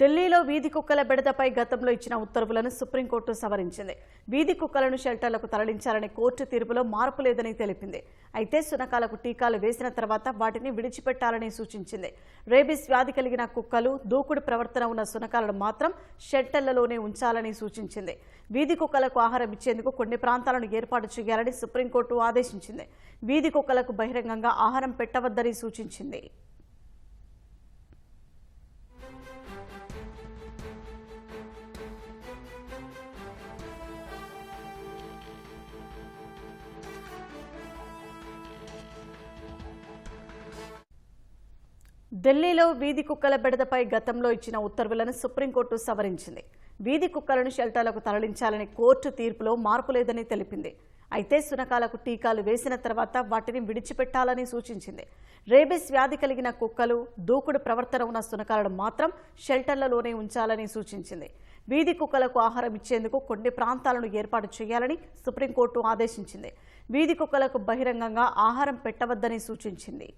ఢిల్లీలో వీధి కుక్కల బెడదపై గతంలో ఇచ్చిన ఉత్తర్వులను సుప్రీంకోర్టు సవరించింది. వీధి కుక్కలను షెల్టర్లకు తరలించాలనే కోర్టు తీర్పులో మార్పు లేదని తెలిపింది. అయితే సునకాలకు టీకాలు వేసిన తర్వాత వాటిని విడిచిపెట్టాలని సూచించింది. రేబిస్ వ్యాధి కలిగిన కుక్కలు దూకుడు ప్రవర్తన ఉన్న సునకాలను మాత్రం షెల్టర్లలోనే ఉంచాలని సూచించింది. వీధి కుక్కలకు ఆహారం ఇచ్చేందుకు కొన్ని ప్రాంతాలను ఏర్పాటు చేయాలని సుప్రీంకోర్టు ఆదేశించింది. వీధి కుక్కలకు బహిరంగంగా ఆహారం పెట్టవద్దని సూచించింది. ఢిల్లీలో వీధి కుక్కల బెడదపై గతంలో ఇచ్చిన ఉత్తర్వులను సుప్రీంకోర్టు సవరించింది. వీధి కుక్కలను షెల్టర్లకు తరలించాలని కోర్టు తీర్పులో మార్పు లేదని తెలిపింది. అయితే సునకాలకు టీకాలు వేసిన తర్వాత వాటిని విడిచిపెట్టాలని సూచించింది. రేబిస్ వ్యాధి కలిగిన కుక్కలు దూకుడు ప్రవర్తన ఉన్న సునకాలను మాత్రం షెల్టర్లలోనే ఉంచాలని సూచించింది. వీధి కుక్కలకు ఆహారం ఇచ్చేందుకు కొన్ని ప్రాంతాలను ఏర్పాటు చేయాలని సుప్రీంకోర్టు ఆదేశించింది. వీధి కుక్కలకు బహిరంగంగా ఆహారం పెట్టవద్దని సూచించింది.